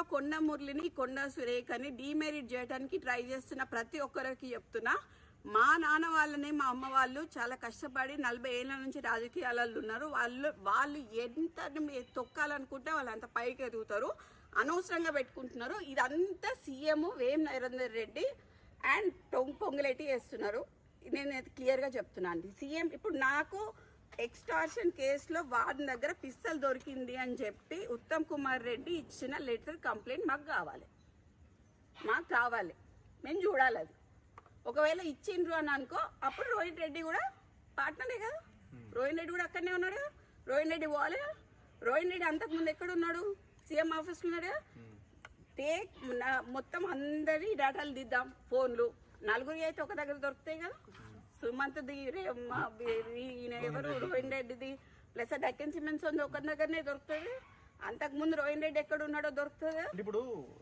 లో కొండ మురళిని కొండ సురేఖని డీమెరిట్ చేయడానికి ట్రై చేస్తున్న ప్రతి ఒక్కరికి చెప్తున్నా. మా నాన్న వాళ్ళని మా అమ్మ వాళ్ళు చాలా కష్టపడి నలభై ఏళ్ళ నుంచి రాజకీయాలలో ఉన్నారు. వాళ్ళు వాళ్ళు ఎంత తొక్కాలనుకుంటే వాళ్ళు అంత పైకి ఎదుగుతారు. అనవసరంగా పెట్టుకుంటున్నారు. ఇదంతా సీఎం వేం నరేందర్ రెడ్డి అండ్ పొంగ్ పొంగులేటి వేస్తున్నారు నేను క్లియర్గా చెప్తున్నాను. సీఎం ఇప్పుడు నాకు ఎక్స్టార్షన్ కేసులో వాడి దగ్గర పిస్తల్ దొరికింది అని చెప్పి ఉత్తమ్ కుమార్ రెడ్డి ఇచ్చిన లెటర్ కంప్లైంట్ మాకు కావాలి. మాకు కావాలి. మేము చూడాలి అది. ఒకవేళ ఇచ్చిండ్రు అని అనుకో అప్పుడు రోహిత్ రెడ్డి కూడా పార్ట్నరే కదా. రోహిత్ రెడ్డి కూడా అక్కడనే ఉన్నాడు కదా. రోహిత్ రెడ్డి పోవాలి కదా. రోహిత్ రెడ్డి అంతకుముందు ఎక్కడ ఉన్నాడు? సీఎం ఆఫీస్లో ఉన్నాడు కదా. టేక్ నా- మొత్తం అందరి డేటాలు దిద్దాం ఫోన్లు. నలుగురి అయితే ఒక దగ్గర దొరుకుతాయి కదా. సుమంత్ ది ఈయన ఎవరు? రోహిన్ రెడ్డిది. ప్లస్ డక్కన్ సిమెంట్స్ ఉంది ఒక దగ్గరనే దొరుకుతుంది. అంతకుముందు రోహిన్ రెడ్డి ఎక్కడ ఉన్నాడో దొరుకుతుంది. ఇప్పుడు